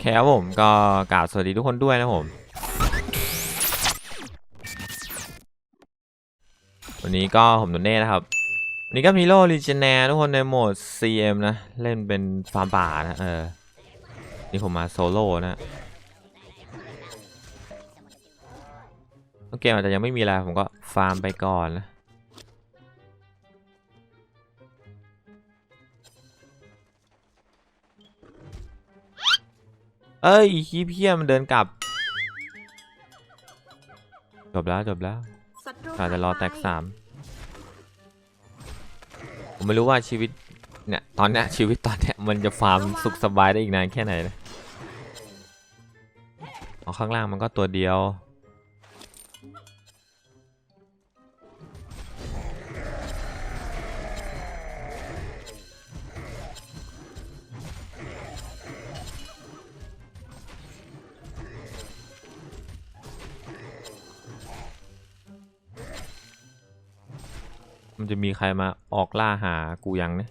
แค่ผมก็กล่าวสวัสดีทุกคนด้วยนะผม วันนี้ก็ผมโดนเน่นะครับ วันนี้ก็มีโลลิเจเนทุกคนในโหมด CM นะ เล่นเป็นฟาร์มป่านะ เออ นี่ผมมาโซโล่นะเกมอาจจะยังไม่มีอะไรผมก็ฟาร์มไปก่อนนะ เอ้ยคีเพี้ยมันเดินกลับ จบแล้วจบแล้วศัตรูอาจจะรอแตกหายไปสามผมไม่รู้ว่าชีวิตเนี่ยตอนเนี้ยชีวิตตอนเนี้ยมันจะฟาร์มสุขสบายได้อีกนานแค่ไหนนะเอาข้างล่างมันก็ตัวเดียว มันจะมีใครมาออกล่าหากูยังเนี่ย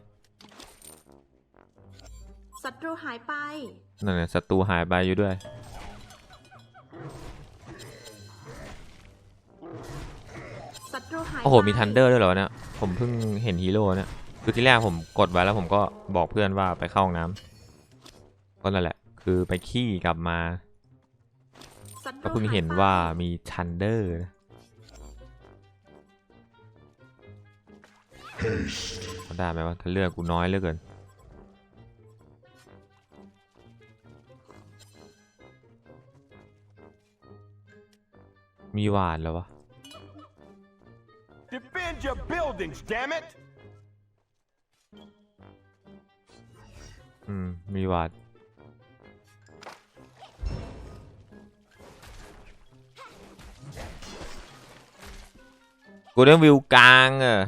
ศัตรูหายไป นั่นน่ะศัตรูหายไปอยู่ด้วย ศัตรูหายโอ้โหไปมีทันเดอร์ด้วยเหรอเนี่ย ผมเพิ่งเห็นฮีโร่เนี่ย คือที่แรกผมกดไว้แล้วผมก็บอกเพื่อนว่าไปเข้าห้องน้ำก็นั่นแหละ คือไปขี้กลับมาศัตรูก็เพิ่งเห็นหยไปว่ามีทันเดอร์นะ ได้ไหมว่าถ้าเลือกกูน้อยเหลือเกินมีหวานแล้ววะ Defend your buildings, damn it! อืม มีหวาดกูได้วิวกลางเออ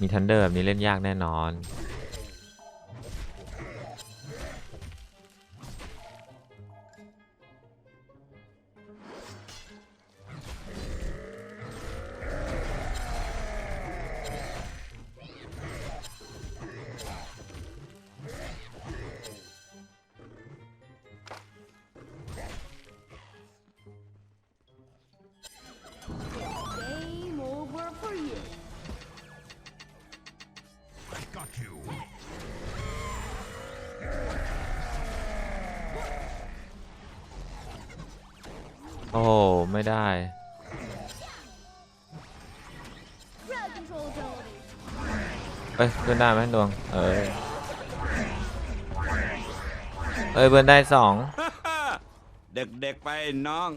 มีทันเดอร์แบบนี้เล่นยากแน่นอน อ้ยเพื่อนได้ไหมดวง เออเอ้ยเพื่อนได้สอง เด็กๆไปน้อง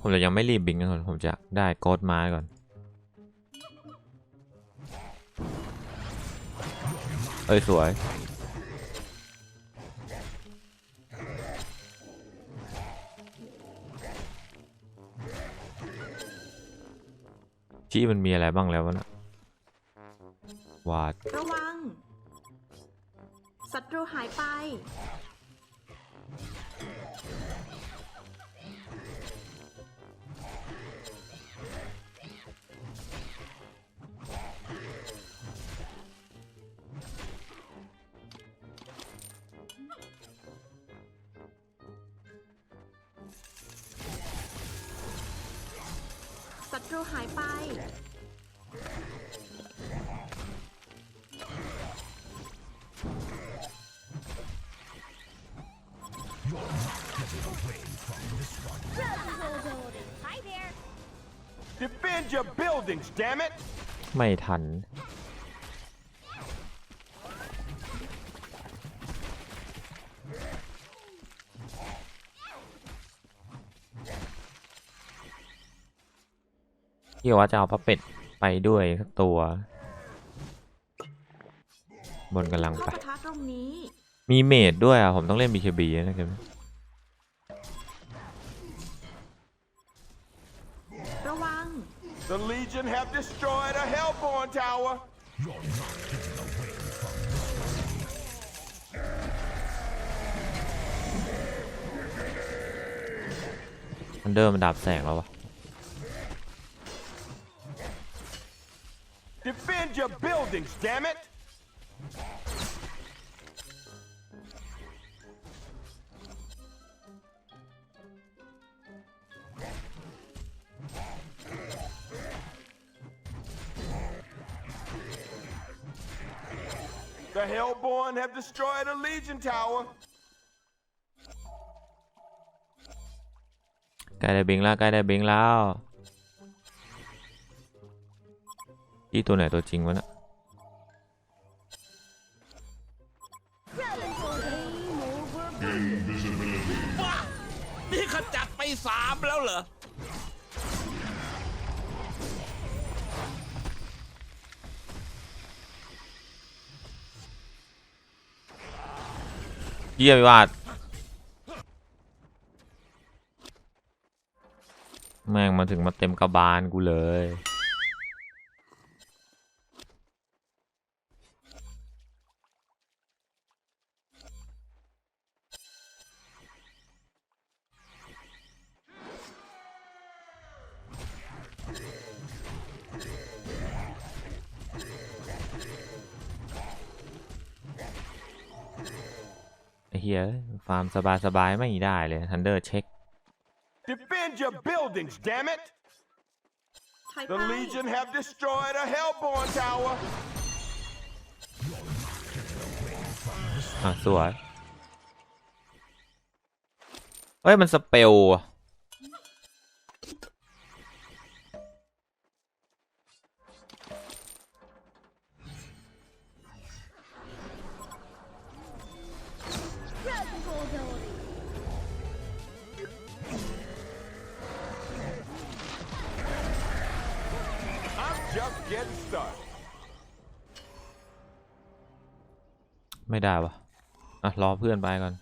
ผมจะยังไม่รีบบิงกันก่อนผมจะได้โกดไม้ก่อน เอ้ยสวยชี้มันมีอะไรบ้างแล้ววะนะวาด ระวัง ศัตรูหายไป ศัตรูหายไป Defend your buildings, damn it! ไม่ทัน ที่ว่าจะเอาพระเป็ดไปด้วยสักตัว บนกำลังเข้าไปปะทะตรงนี้ มีเมดด้วยอะ ผมต้องเล่น BKB นะเกมนี้ระวัง The Legion have destroyed a Hellborn tower. อันเดอร์มันดับแสงแล้ววะ buildings, damn it! The Hellborn have destroyed a Legion tower. ใกล้ได้บิงแล้วใกล้ได้บิงแล้วที่ตัวไหนตัวจริงวะเนะ Red ขจัดไปสามแล้วเหรอ เยี่ยมวาดแม่งมาถึงมาเต็มกระบาลกูเลย ฮียฟาร์มสบายๆไม่ได้เลยทันเดอร์เช็ค Defend your buildings, damn it! ถอยไป The Legion have destroyed a Hellborn tower. อะสวย เฮ้ย มันสเปลอะ ไม่ได้วะอะรอเพื่อนไปก่อน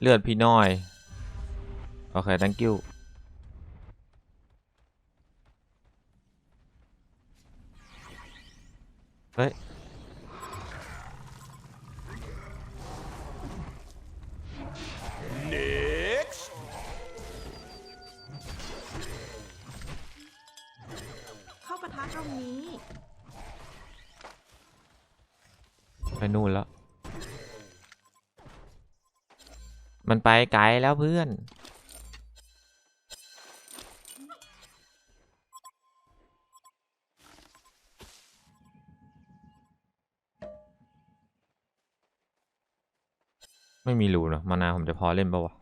เลือดพี่น้อย โอเค thank you เฮ้ย ไปไกลแล้วเพื่อน ไม่มีรูเนาะมานาผมจะพอเล่นปะวะ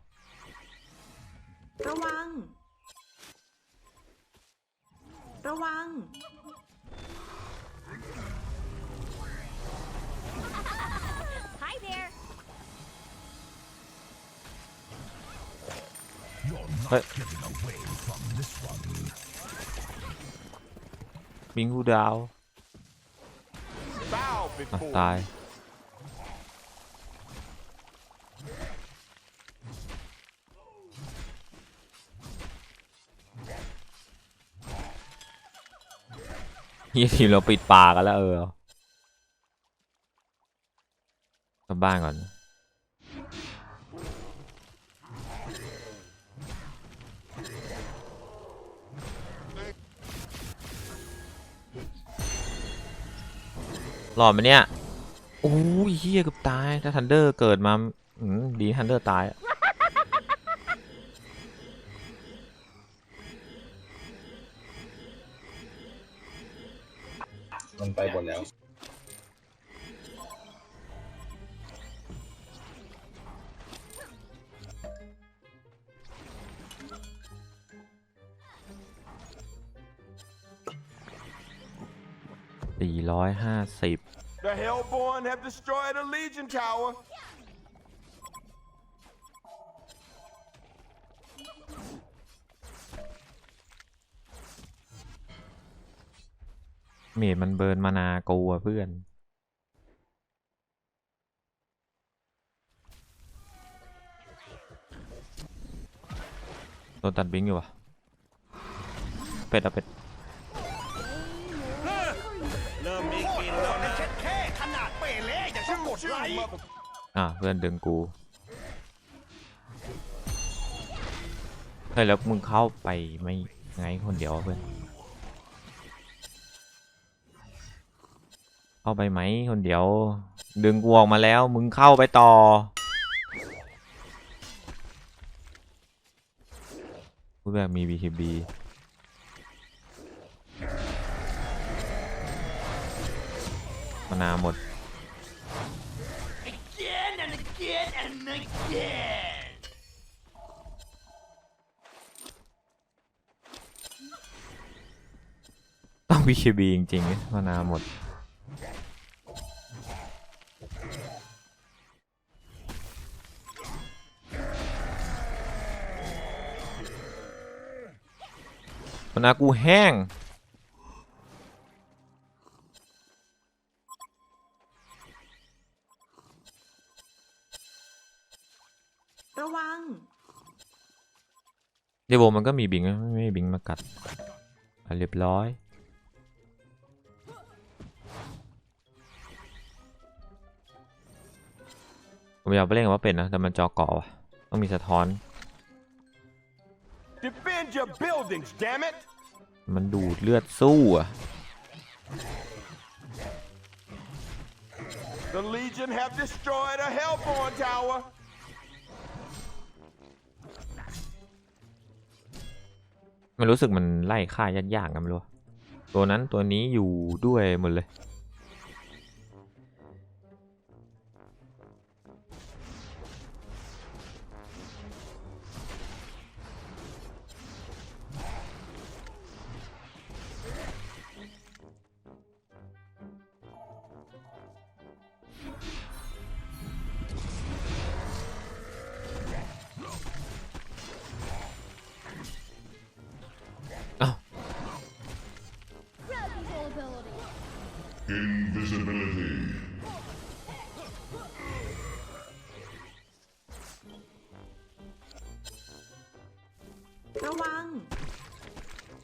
เฮ้ยบิงกูดาวตายเฮียทีมเราปิดปากกันแล้วเออ กลับบ้านก่อน หลอดมันเนี่ยโอ้ยเฮียเกือบตาย ถ้าทันเดอร์เกิดมาดีทันเดอร์ตายอะมันไปหมดแล้ว ร้อ The Hellborn have destroyed a Legion tower. เมดมันเบิร์นมานาโกอะเพื่อน โดนตัดบิงอยู่วะเป็ดอะเป็ด อ่าช่างกดไลค์อะเพื่อนดึงกูเฮ้ยแล้วมึงเข้าไปไม่ไงคนเดียวเพื่อนเข้าไปไหมคนเดียว ดึงกูออกมาแล้ว มึงเข้าไปต่อกูแบบมี BKB มานาหมด ต้อง BKB จริงๆมานาวหมด มานาวกูแห้งระวังเดโวมันก็มีบิงนะไม่มีบิงมากัดอะเรียบร้อย ผมอยากไปเล่นกับว่าเป็นนะ แต่มันจอเกาะว่ะต้องมีสะท้อน Defend your buildings, damn it! มันดูดเลือดสู้อะ The Legion have destroyed a Hellborn tower. มันรู้สึกมันไล่ฆ่ายากๆกันไม่รู้ ตัวนั้นตัวนี้อยู่ด้วยหมดเลย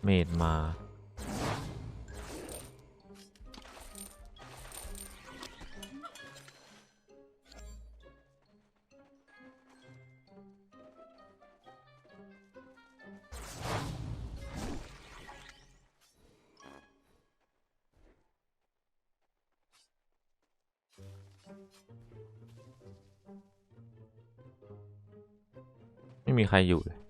เมดมา ไม่มีใครอยู่เลย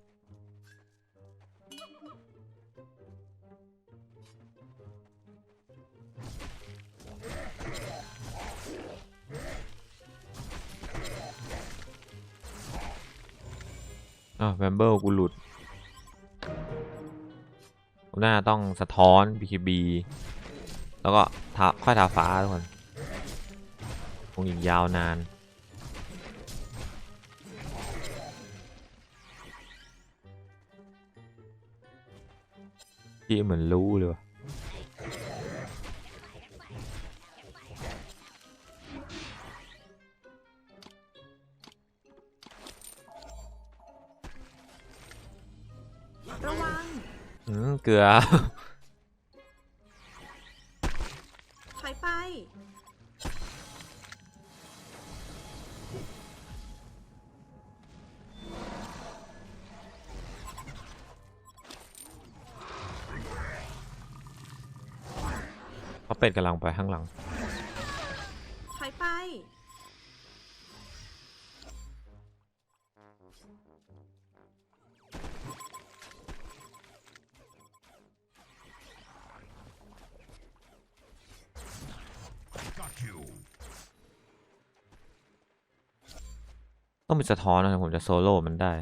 อ้าวแวมเบิลกูหลุดผมน่าต้องสะท้อน BKB แล้วก็ทาค่อยทาฟ้าทุกคนคงอีกยาวนาน ที่เหมือนรู้เลยวะ ระวังอืมเกลือ ถอยไป เขาเป็ดกำลังไปข้างหลัง สะท้อนนะผมจะโซโล่มันได้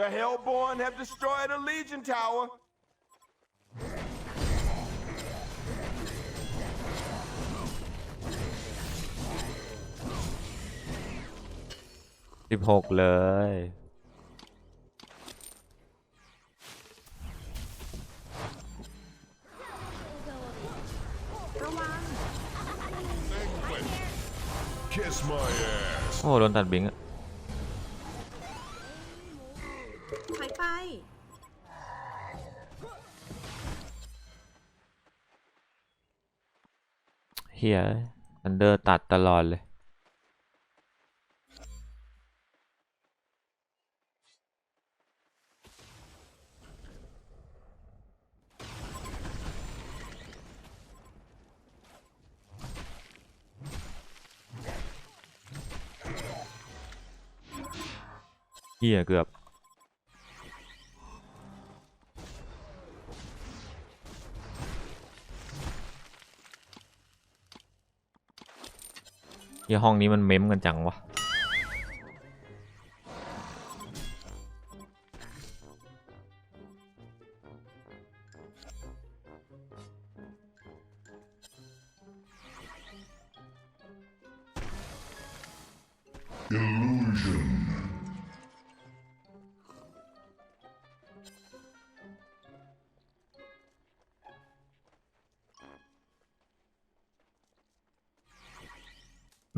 The Hellborn have destroyed a Legion tower. สิบหกเลยระวัง Kiss my ass โอ้โดนตัดบิงอะ เฮียอันเดอร์ตัดตลอดเลย เฮียเกือบ ที่ห้องนี้มันเม้มกันจังวะ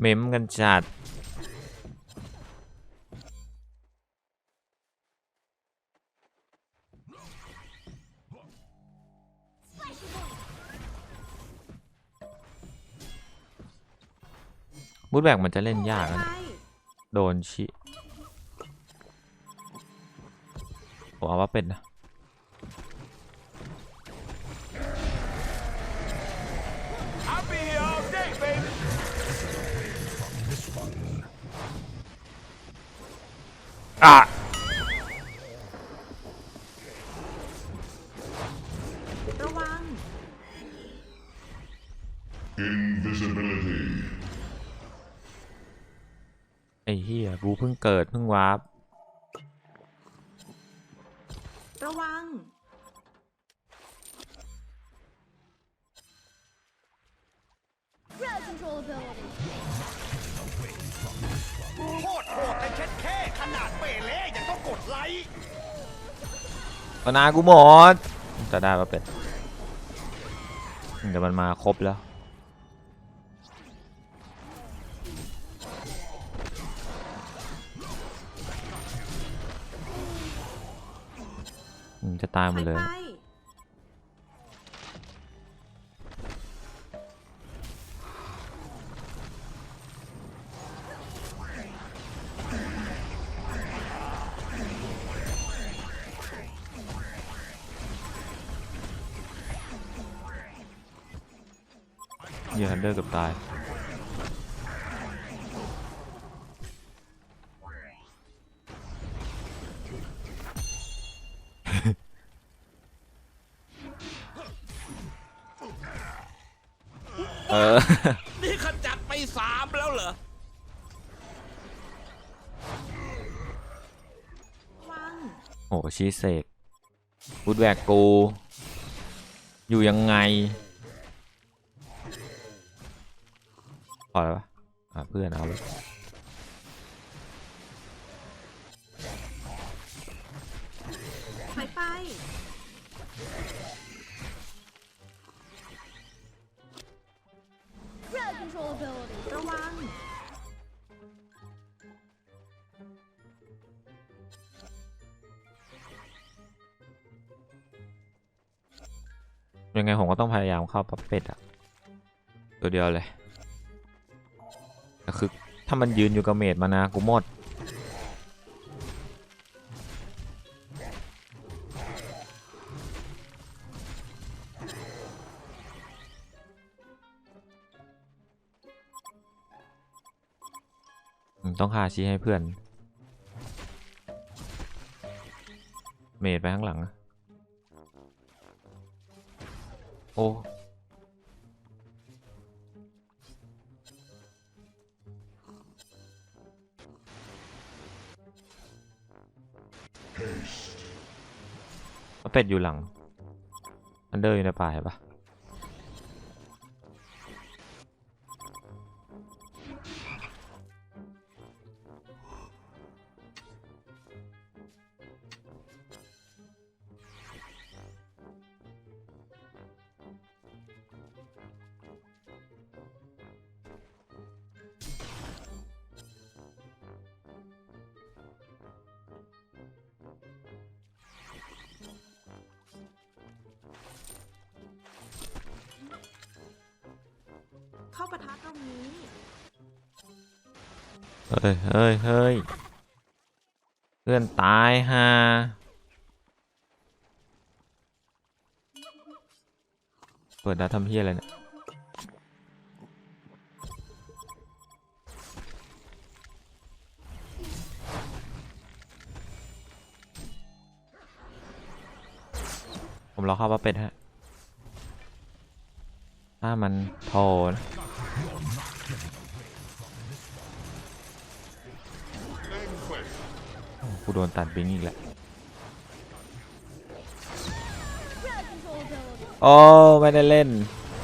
เม้มกันจัดบูทแบกมันจะเล่นยากนะโดนชิผมเอาว่าเป็นนะ อะระวัง Invisibility ไอ้เหี้ยบูเพิ่งเกิดเพิ่งวาร์ป นากูหมดจะได้ปะเป็ดเดี๋ยวมันมาครบแล้วจะตายหมดเลย ไปเหี้ยฮันเดอร์เกับตายเออนี่ขจัดไปสามแล้วเหรอระวังโอ้ชีเสกบูดแวกกู อยู่ยังไง เพื่อนเอาเลยถอยไป Crowd control ability. ระวัง ยังไงผมก็ต้องพยายามเข้าปับเป็ดอะตัวเดียวเลยแต่คือ ถ้ามันยืนอยู่กับเมดมานะกูหมด ต้องคาชี้ให้เพื่อน เมดไปข้างหลัง โอ้ เป็ดอยู่หลัง อันเดอร์อยู่ในป่าเห็นปะ ฮ้ยเฮ้ยเฮ้ยเพื่อนตายฮะเปิดดาทำเฮียอะไรเนี่ยผมรอเข้าว่าเป็ดฮะ ถ้ามันโผล่นะ กูโดนตัดบิงอีกแล้ว Crowd control ability. โอ้ไม่ได้เล่น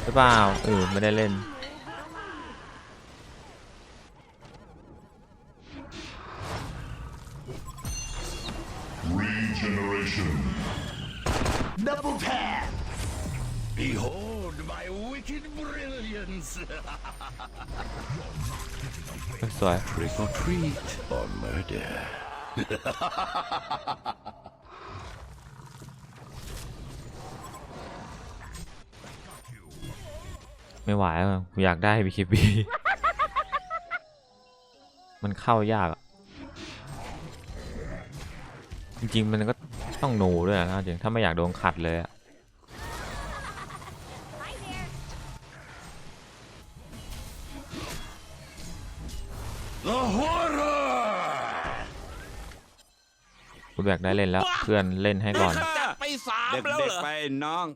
หรือเปล่าเออไม่ได้เล่น Double tap! Behold my wicked brilliance สวย Trick or treat or murder ไม่ไหวแล้วอยากได้บีคบีมันเข้ายากจริงๆ มันก็ต้องหนูด้วยนะจริงถ้าไม่อยากโดนขัดเลยอะ กูอยากได้เล่นแล้ว เพื่อนเล่นให้ก่อน จัดไปสามแล้วเหรอเด็กๆไปน้อง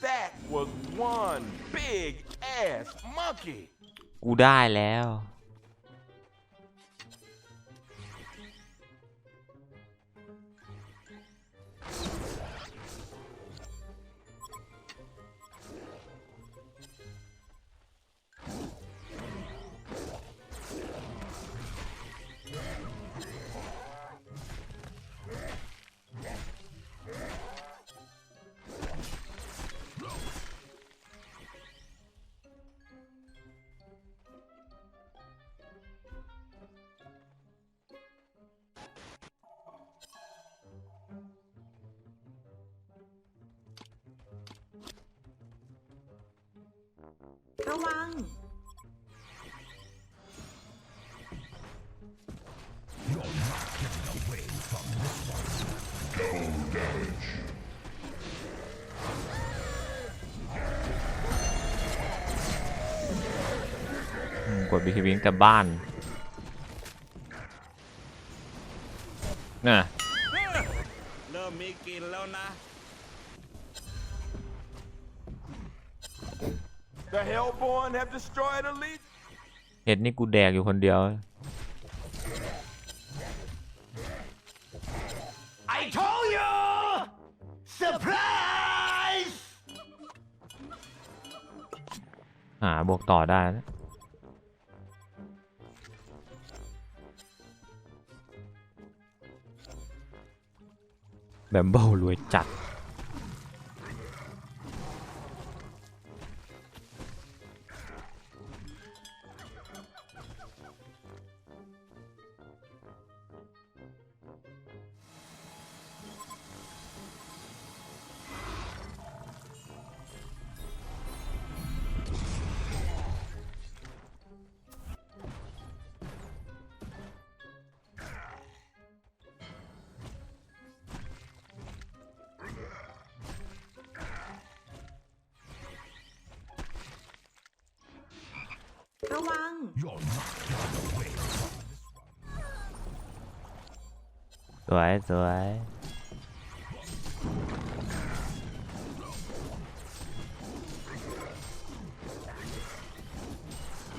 That was one big ass monkey. กูได้แล้ว ระวังกดบีคีบิงแต่บ้าน เห็ดนี่กูแดกอยู่คนเดียว I told you surprise หาบวกต่อได้นะแบมเบิลรวยจัด สวยสวย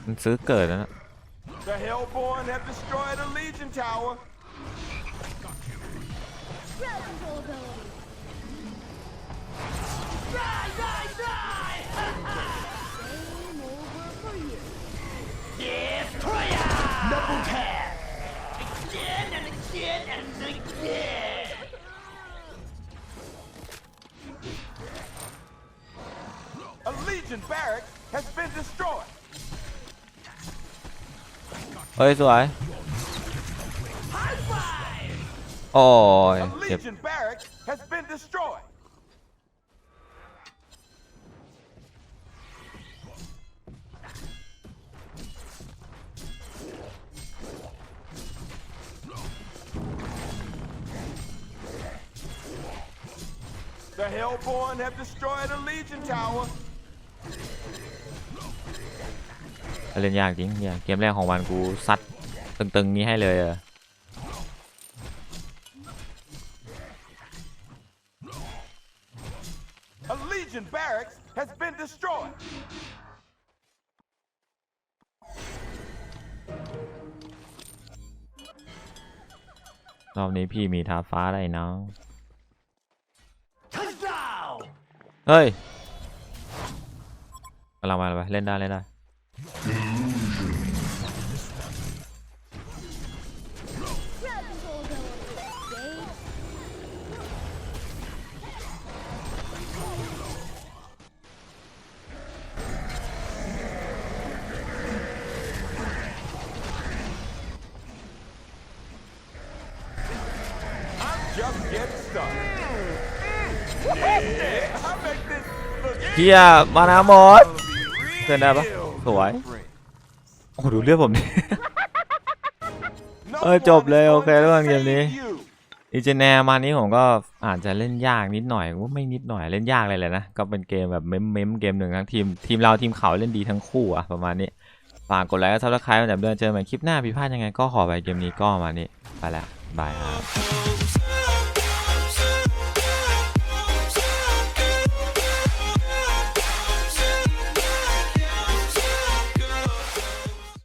มันซื้อเกิดแล้วนะ The Hellborn have destroyed a Legion tower. Relic control ability. Game over for you. A Legion barracks has been destroyed. เฮ้ยสวยโอ้ย A เจ็บ Legion barracks has been destroyed. Hellborn have destroyed a Legion tower. เล่นยากจริงเนี่ยเกมแรกของวันกูซัดตึงๆนี้ให้เลยเออ A Legion barracks has been destroyed. รอบนี้พี่มีทาฟ้าได้น้อง เฮ้ยกำลังมาเลยเล่นได้เล่นได้ Relic control ability. Game I'm just getting started. ฮียมานาหมดเกินได้ปะ real สวย friend. โอ้โหดูเลือดผมดิ No เออจบเลย one is โอเค going to แล้วกันเกมนี้ save you. อีเจแนมานี้ผมก็อาจจะเล่นยากนิดหน่อยว่าไม่นิดหน่อยเล่นยากเลยแหละนะ ก็เป็นเกมแบบเม้มเม้มๆเกมหนึ่งทั้งทีมทีมเราทีมเขาเล่นดีทั้งคู่อะประมาณนี้ฝากกดไลค์และซับสไครต์มาแบบเดิมเจอกันใหม่คลิปหน้าผิดพลาดยังไงก็ขอไปเกมนี้ก็ประมาณนี้ไปแล้วบายครับ Full